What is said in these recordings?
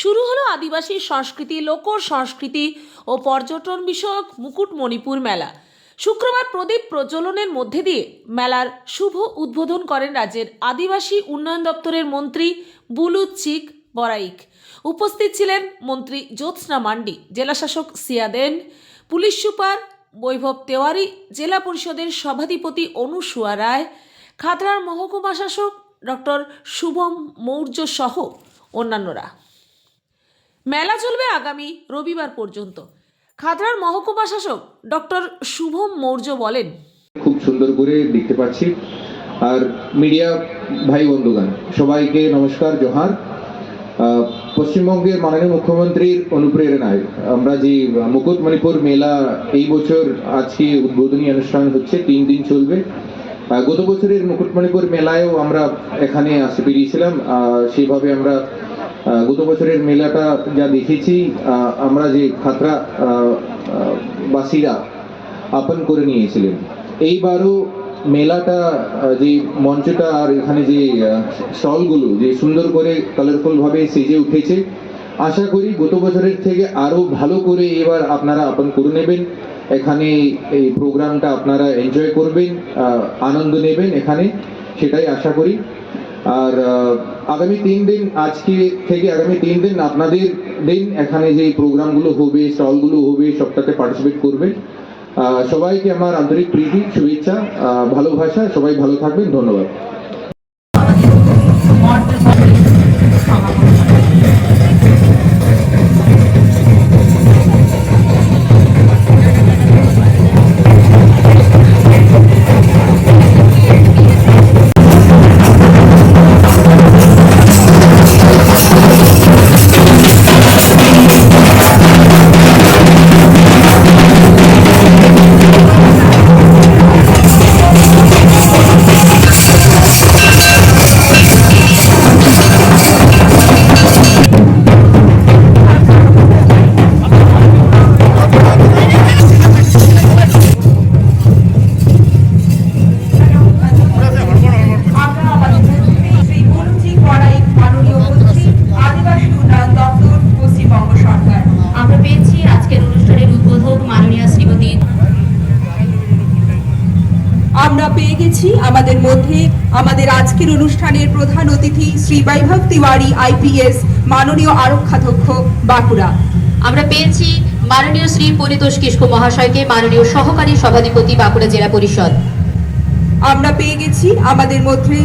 শুরু হলো আদিবাসী সংস্কৃতি, লোক সংস্কৃতি ও পর্যটন বিষয়ক মুকুটমণিপুর মেলা। শুক্রবার প্রদীপ প্রজ্বলনের মধ্যে দিয়ে মেলার শুভ উদ্বোধন করেন রাজ্যের আদিবাসী উন্নয়ন দপ্তরের মন্ত্রী বুলু চিক বরাইক। উপস্থিত ছিলেন মন্ত্রী জ্যোৎস্না মান্ডি, জেলাশাসক সিয়া দেন, পুলিশ সুপার বৈভব তেওয়ারি, জেলা পরিষদের সভাধিপতি অনুসুয়া রায়, খাতড়ার মহকুমা শাসক ডক্টর শুভম মৌর্য সহ অন্যান্যরা। মেলা চলবে আগামী রবিবার পর্যন্ত। খাতড়ার মহকুমা শাসক ডক্টর শুভম মৌর্য বলেন খুব সুন্দর করে দেখতে পাচ্ছি। আর মিডিয়া ভাই বন্ধুগণ সবাইকে নমস্কার জোহার। পশ্চিমবঙ্গের মাননীয় মুখ্যমন্ত্রীর অনুপ্রেরণায় আমরা যে মুকুটমণিপুর মেলা এই বছর আজকে উদ্বোধনী অনুষ্ঠান হচ্ছে তিন দিন চলবে। গত বছরের মুকুটমণিপুর মেলায়ও আমরা এখানে আসতে পেরিয়েছিলাম আহ, সেইভাবে আমরা গত বছরের মেলাটা যা দেখেছি আমরা যে খাতরা বাসীরা আপন করে নিয়েছিলেন। এইবারও মেলাটা যে মঞ্চটা আর এখানে যে স্টলগুলো যে সুন্দর করে কালারফুল ভাবে সেজে উঠেছে, আশা করি গত বছরের থেকে আরও ভালো করে এবার আপনারা আপন করে নেবেন। এখানে এই প্রোগ্রামটা আপনারা এনজয় করবেন আনন্দ নেবেন এখানে, সেটাই আশা করি। আর আগামী তিন দিন, আজকে থেকে আগামী তিন দিন আপনাদের দিন এখানে যে প্রোগ্রামগুলো হবে, স্টলগুলো হবে, সবটাতে পার্টিসিপেট করবে। সবাইকে আমার আন্তরিক প্রীতি, শুভেচ্ছা ভালো ভালোবাসা, সবাই ভালো থাকবেন, ধন্যবাদ। আমরা পেয়ে গেছি আমাদের মধ্যে আমাদের আজকের অনুষ্ঠানের প্রধান অতিথি শ্রী বৈভব তিওয়ারি আইপিএস মাননীয় আরক্ষাধ্যক্ষ বাঁকুড়া। আমরা পেয়েছি মাননীয় শ্রী পরিতোষ কিস্কু মহাশয়কে মাননীয় সহকারী সভাধিপতি বাঁকুড়া জেলা পরিষদ। আমরা পেয়ে গেছি আমাদের মধ্যে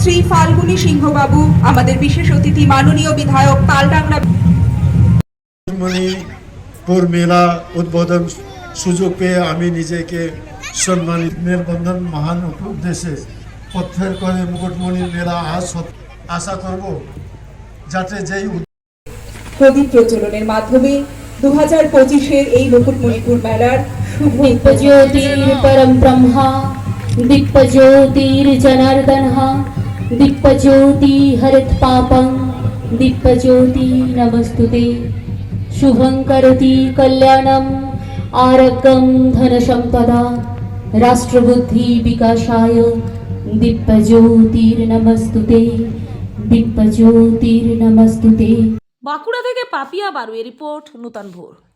শ্রী ফাল্গুনী সিংহবাবু আমাদের বিশেষ অতিথি মাননীয় বিধায়ক মণিপুর মেলা উদ্বোধন সুযোগ পেয়ে আমি নিজেকে সম্মানিত মেলবন্ধন মহান উদ্দেশ্যে পথের করে মুকুটমণির মেলা আজ সত- আশা করব যাতে যেই উদ- প্রদীপ প্রজ্বলনের মাধ্যমে দু হাজার পঁচিশের এই মুকুটমণিপুর মেলার শুভ दिक्पज्योतिर्परं ब्रह्मा दिक्पज्योतिर्जनार्दनः दिक्पज्योति हरित्पापं दिक्पज्योति नमस्तुते शुभं करोति कल्याणम् आरोग्यं धनसम्पदा রাষ্ট্রবুদ্ধি বিকাশায় দিব্যজ্যোতির্নমস্তুতে দিব্যজ্যোতির্নমস্তুতে বাঁকুড়া থেকে পাপিয়া বারুয়ের রিপোর্ট নূতন ভোর।